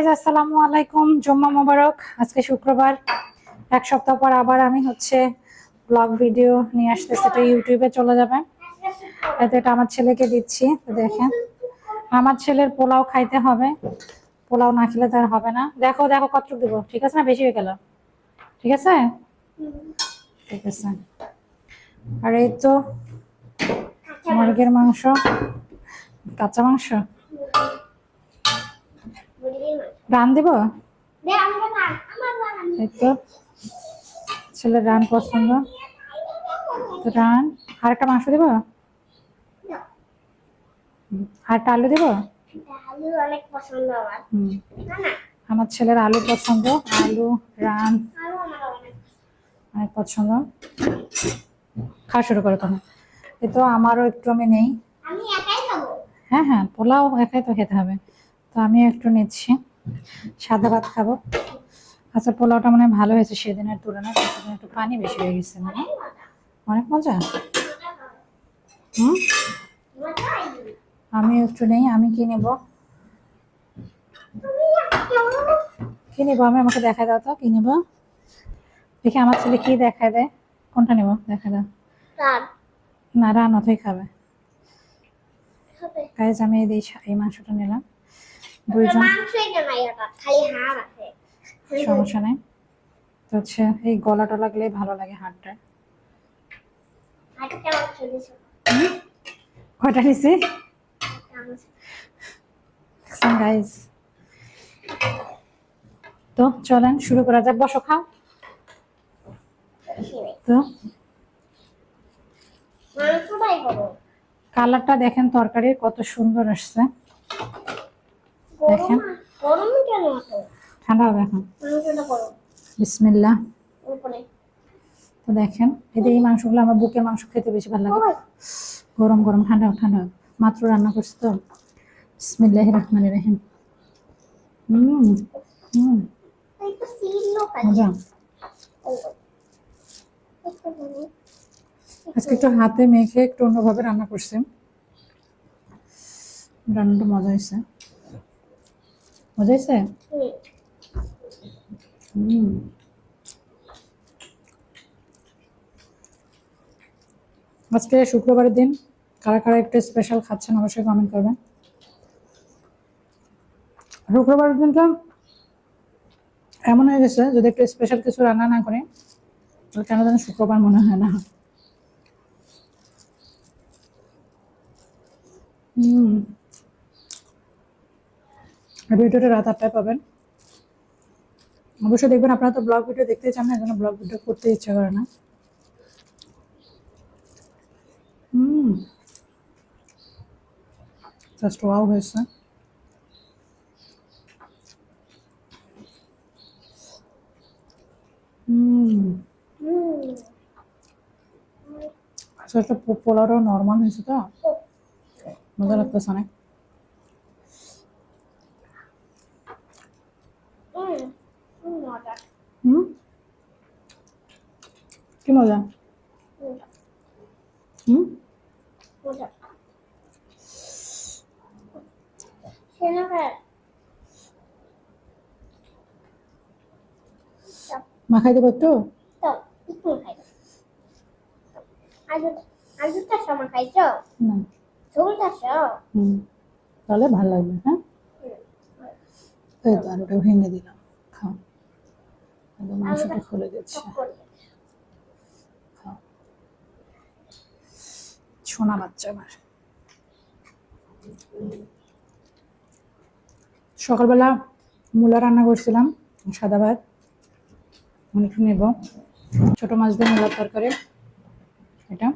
Guys আসসালামু আলাইকুম। জুম্মা মোবারক, আজকে শুক্রবার। এক সপ্তাহ পর আবার আমি হচ্ছে ব্লগ ভিডিও নিয়ে আসতে সেটা ইউটিউবে চলে যাবে। এতে এটা আমার ছেলেকে দিচ্ছি, তো দেখেন। আমার ছেলের পোলাও খাইতে হবে। পোলাও না খেলে তার হবে না। দেখো দেখো কতটুকু দেবো। ঠিক আছে না? বেশি হয়ে গেল। ঠিক আছে? ঠিক আছে। আর এই তো মুরগির মাংস। কাঁচা মাংস? রান দিব? তো। ছেলের রান পছন্দ। তো রান। আর একটা মাংস দিব? আর একটা আলু দিব? আমার। ছেলের আলু পছন্দ। আলু রান। অনেক পছন্দ। খাওয়া শুরু করে তখন এই তো আমারও একটু আমি নেই। হ্যাঁ হ্যাঁ পোলাও একাই তো খেতে হবে। তো আমি একটু নিচ্ছি। সাদা ভাত খাব। আচ্ছা পোলাওটা মনে ভালো হয়েছে সেদিনের তুলনায় সেদিন একটু পানি বেশি হয়ে গেছে না অনেক মজা। হুম? আমি একটু নেই আমি কি নেব? কি নেব? আমি আমাকে দেখা দাও তো কি নেব? দেখি আমার ছেলে কি দেখায় দেয়। কোনটা নেব? দেখা দাও। না রান অতই খাবে। গাইজ আমি এই মাংসটা নিলাম। দুইজন। সমস্যা নেই। তো হচ্ছে এই গলাটা লাগলে ভালো লাগে হাড়টা। কয়টা নিছি? গাইজ তো চলেন শুরু করা যাক। বসো খাও। তো? কালারটা দেখেন তরকারির কত সুন্দর আসছে। দেখেন। ঠান্ডা হবে এখন। উপরে তো দেখেন যে এই মাংসগুলো আমার বুকের মাংস খেতে বেশি ভালো লাগে। গরম গরম, ঠান্ডা ঠান্ডা। মাত্র রান্না করছি তো। বিসমিল্লাহ রহমান রহিম। হুম হুম মজা। আজকে একটু হাতে মেখে একটু অন্যভাবে রান্না করছি। রান্নাটা মজা হয়েছে। মজা হয়েছে হুম, আজকে শুক্রবারের দিন কারা কারা একটু স্পেশাল খাচ্ছেন অবশ্যই কমেন্ট করবেন। শুক্রবারের দিনটা এমন হয়ে গেছে যদি একটু স্পেশাল কিছু রান্না না করে তাহলে কেন যেন শুক্রবার মনে হয় না। হুম। ভিডিওটা রাত আটটায় পাবেন। অবশ্যই দেখবেন আপনারা তো ব্লগ ভিডিও দেখতে চান না এজন্য ব্লগ ভিডিও করতে ইচ্ছা করে না। হুম। জাস্ট ওয়াও হয়েছে। হুম, আচ্ছা পোলারও নর্মাল হয়েছে তো? মজা লাগতেছে অনেক হুম, হুম, মজা হুম কি মজা হুম, হুম মজা সেনা খায় মাখাই দেবো একটু তো একটু খাই আলু আলুটা না। ঝোলটা সব হুম। তাহলে ভালো লাগবে হ্যাঁ? এই তো আলুটা ভেঙে দিলাম। খাও। একদম মাংসটা খুলে দিচ্ছে সোনা বাচ্চা আমার। সকালবেলা মূলা রান্না করছিলাম, সাদা ভাত একটু নেব। ছোট মাছ দিয়ে মূলার তরকারি, এটা।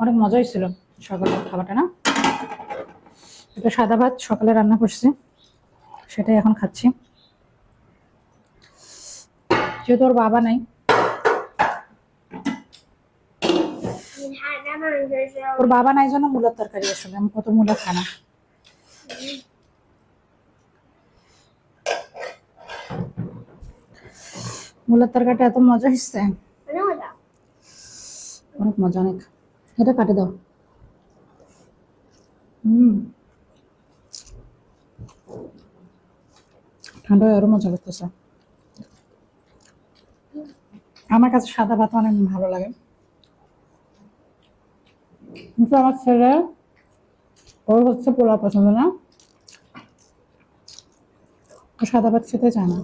অনেক মজা হয়েছিল সকালের খাবারটা, না? এটা সাদা ভাত, সকালে রান্না করছি, সেটাই এখন খাচ্ছি। যেহেতু ওর বাবা নাই ওর বাবা নাই জন্য মূলার তরকারি আসলে আমি কত মূলা খানা মূলার তরকারিটা এত মজা হচ্ছে অনেক মজা। অনেক এটা কাটে দাও। হুম। ঠান্ডা হয়ে আরও মজা লাগতেছে আমার কাছে সাদা ভাত অনেক ভালো লাগে। কিন্তু আমার ছেলে, ওর হচ্ছে পোলাও পছন্দ না। ও সাদা ভাত খেতে চায় না।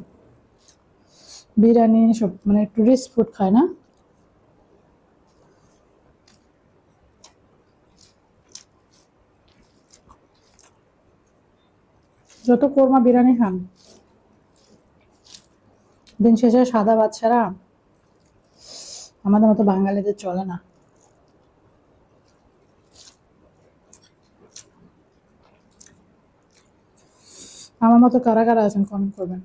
বিরিয়ানি সব মানে টুরিস্ট ফুড খায় না। যত কোরমা বিরিয়ানি খান, দিন শেষে সাদা ছাড়া আমাদের মতো বাঙালিদের চলে না আমার মতো কারা কারা আছেন কমেন্ট করবেন।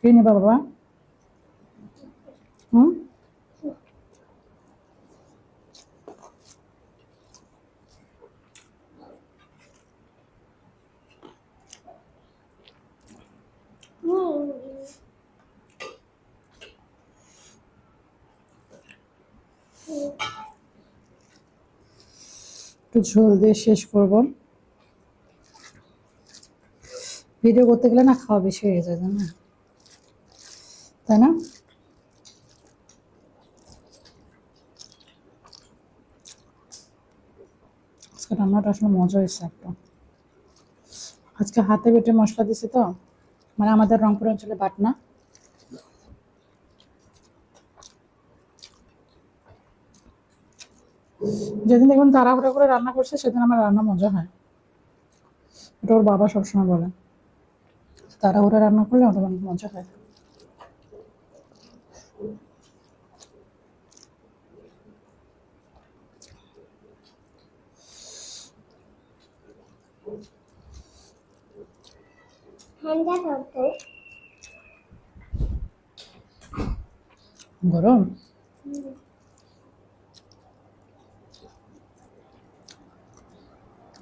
কি নিবা বাবা হুম হুম একটু ঝোল দিয়ে শেষ করব। ভিডিও করতে গেলে না খাওয়া বেশি হয়ে যায় না তাই না? রান্নাটা আসলে মজা হয়েছে একটা। আজকে হাতে বেটে মশলা দিছি তো। মানে আমাদের রংপুর অঞ্চলে বাটনা। যেদিন দেখবেন তাড়াহুড়া করে রান্না করছে, সেদিন আমার রান্না মজা হয়। এটা ওর বাবা সবসময় বলে। তাড়াহুড়া রান্না করলে ওটা অনেক মজা হয়। গরম?